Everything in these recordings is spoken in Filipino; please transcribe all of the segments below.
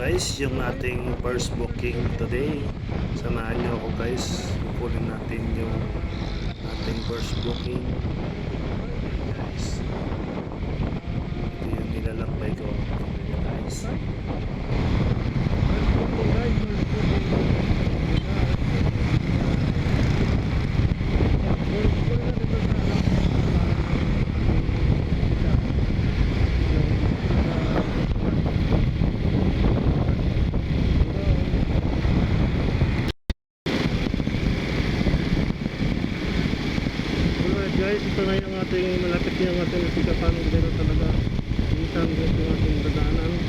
guys, yung ating first booking today. Samahan nyo ako guys. Kukunin natin yung ating first booking. Guys. Ito yung nilalakbay ko. Guys. Guys, ito na yung ating malapit na yung ating sikapan. Ganito talaga. Minsan ganito yung ating dadaanan.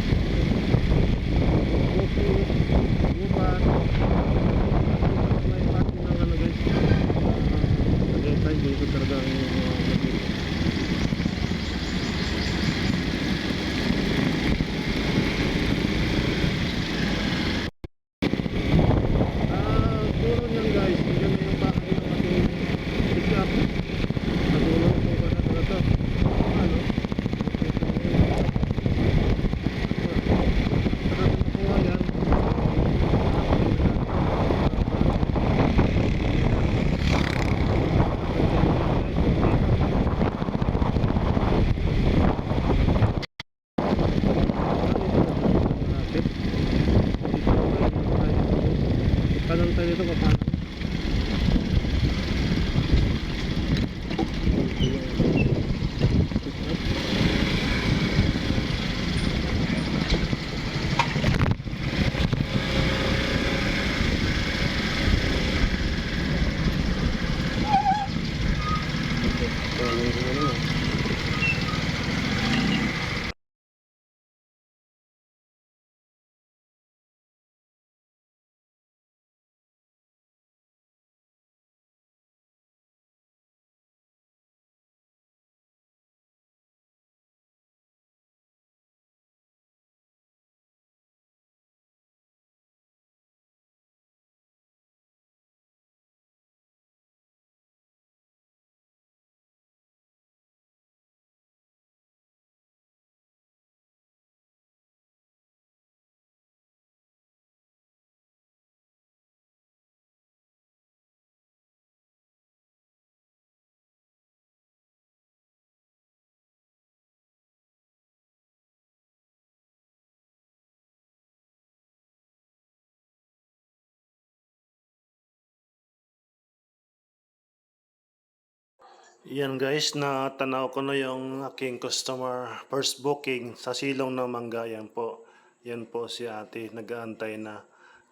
Yan guys, natanaw ko na yung aking customer first booking sa silong ng mangga. Yan po. Yan po si ate, nag-aantay na.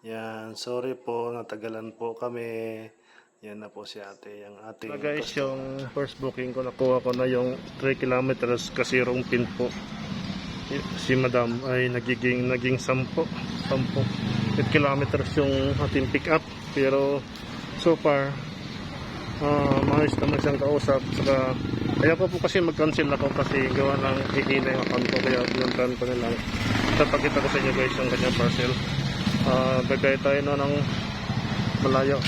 Yan, sorry po, natagalan po kami. Yan na po si ate, yung ating so guys, yung first booking ko, nakuha ko na yung 3 kilometers kasi wrong pin po. Si madam ay nagiging, naging 10, 10 kilometers yung ating pick up. Pero so far, uh, maayos naman siyang kausap. Saka kaya ko po kasi mag-cancel ako kasi gawa ng hihina yung account ko kaya pinuntahan ko na lang. Tapakita ko sa inyo guys yung kanyang parcel. Uh, gagay tayo no ng malayo.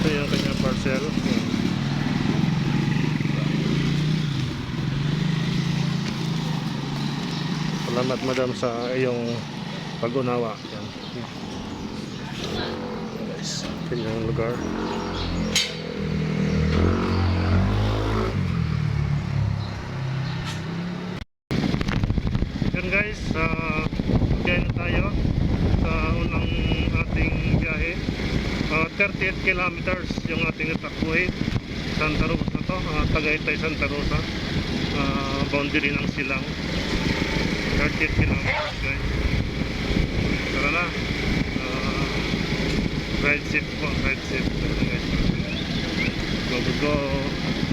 Ito yung kanyang parcel. Salamat madam sa iyong pag-unawa. Yan. Guys kanyang lugar Yun guys, uh, biyahe na tayo sa unang ating biyahe. Uh, 38 kilometers yung ating takbuhin. Santa Rosa to, uh, Tagaytay Santa Rosa. Uh, boundary ng silang. 38 kilometers guys. Tara na. Uh, ride safe po, ride safe. Tara na, guys. Go, go, go.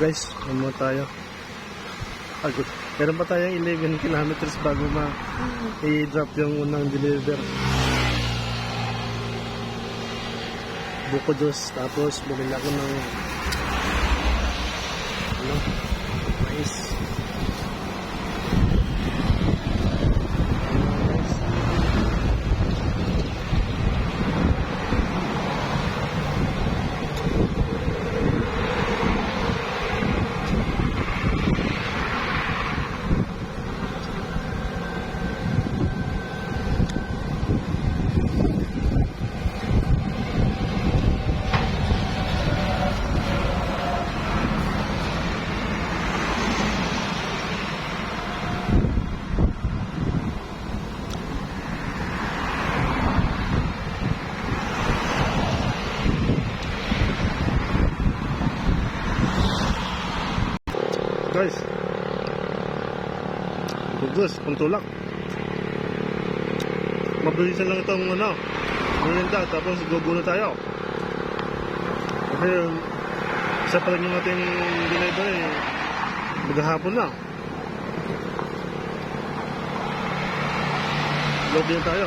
Guys, ano mo tayo? Agad. Meron pa tayong 11 kilometers bago ma i-drop yung unang deliver. Buko juice, tapos bumili ako ng ano, mais. Ano, guys? Guys. Bugos, pantulak. Mabilisan lang itong ano, merienda, tapos gugulo tayo. Kasi isa pa rin yung ating delivery, maghahapon na. Din tayo.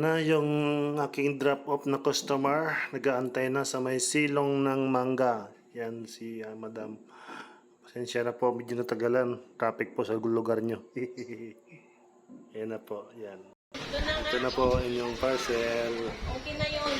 Ayan na yung aking drop off na customer. Nagaantay na sa may silong ng mangga. Yan si ah, madam. Pasensya na po, medyo natagalan. Traffic po sa lugar nyo. Ayan na po, yan. Ito na. Ito na po inyong parcel. Okay na yun.